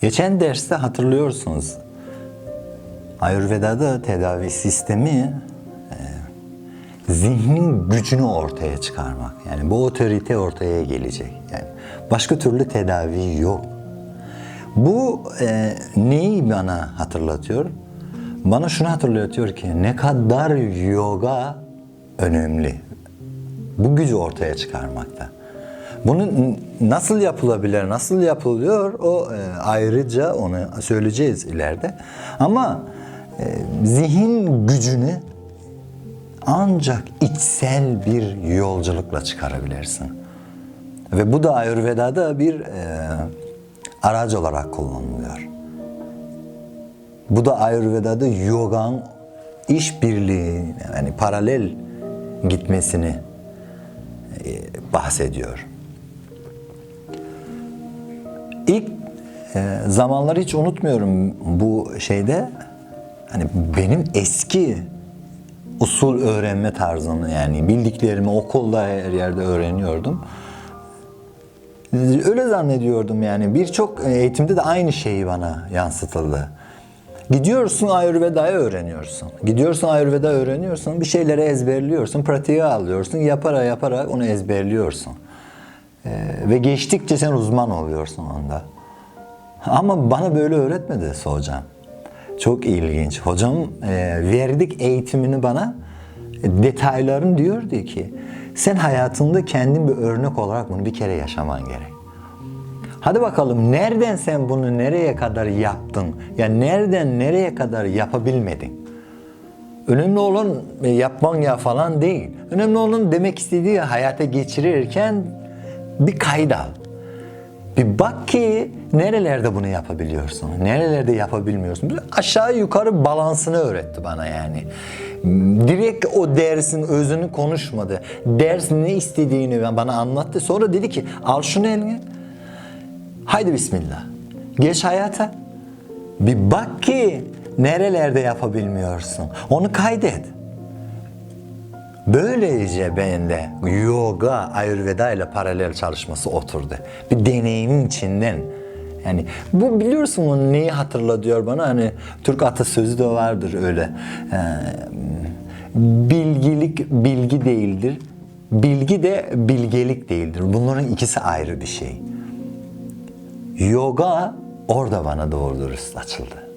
Geçen derste hatırlıyorsunuz. Ayurveda'da tedavi sistemi e, zihnin gücünü ortaya çıkarmak. Yani bu otorite ortaya gelecek. Yani başka türlü tedavi yok. Bu e, neyi bana hatırlatıyor? Bana şunu hatırlatıyor ki ne kadar yoga önemli. Bu gücü ortaya çıkarmakta. Bunu n- nasıl yapılabilir, nasıl yapılıyor o e, ayrıca onu söyleyeceğiz ileride. Ama e, zihin gücünü ancak içsel bir yolculukla çıkarabilirsin. Ve bu da Ayurveda'da bir e, araç olarak kullanılıyor. Bu da Ayurveda'da yogan işbirliği yani paralel gitmesini e, bahsediyor. İlk e, zamanları hiç unutmuyorum bu şeyde hani benim eski usul öğrenme tarzını yani bildiklerimi okulda her yerde öğreniyordum. Öyle zannediyordum yani birçok eğitimde de aynı şeyi bana yansıtıldı. Gidiyorsun Ayurveda'yı öğreniyorsun. Gidiyorsun Ayurveda öğreniyorsun. Bir şeyleri ezberliyorsun. Pratiğe alıyorsun. Yapara yapara onu ezberliyorsun. Ee, ve geçtikçe sen uzman oluyorsun onda. Ama bana böyle öğretmedi hocam. Çok ilginç. Hocam e, verdik eğitimini bana detaylarını diyordu ki sen hayatında kendin bir örnek olarak bunu bir kere yaşaman gerek. Hadi bakalım nereden sen bunu nereye kadar yaptın? Ya nereden nereye kadar yapabilmedin? Önemli olan e, yapman ya falan değil. Önemli olan demek istediği hayata geçirirken bir kayıt al. Bir bak ki nerelerde bunu yapabiliyorsun, nerelerde yapabiliyorsun. Bir aşağı yukarı balansını öğretti bana yani. Direkt o dersin özünü konuşmadı. Ders ne istediğini bana anlattı. Sonra dedi ki al şunu eline. Haydi bismillah. Geç hayata. Bir bak ki nerelerde yapabilmiyorsun. Onu kaydet. Böylece bende yoga, ayurveda ile paralel çalışması oturdu. Bir deneyimin içinden. Yani bu biliyorsun onu neyi hatırlatıyor bana? Hani Türk atasözü de vardır öyle. Ee, bilgilik bilgi değildir. Bilgi de bilgelik değildir. Bunların ikisi ayrı bir şey. Yoga orada bana doğru dürüst açıldı.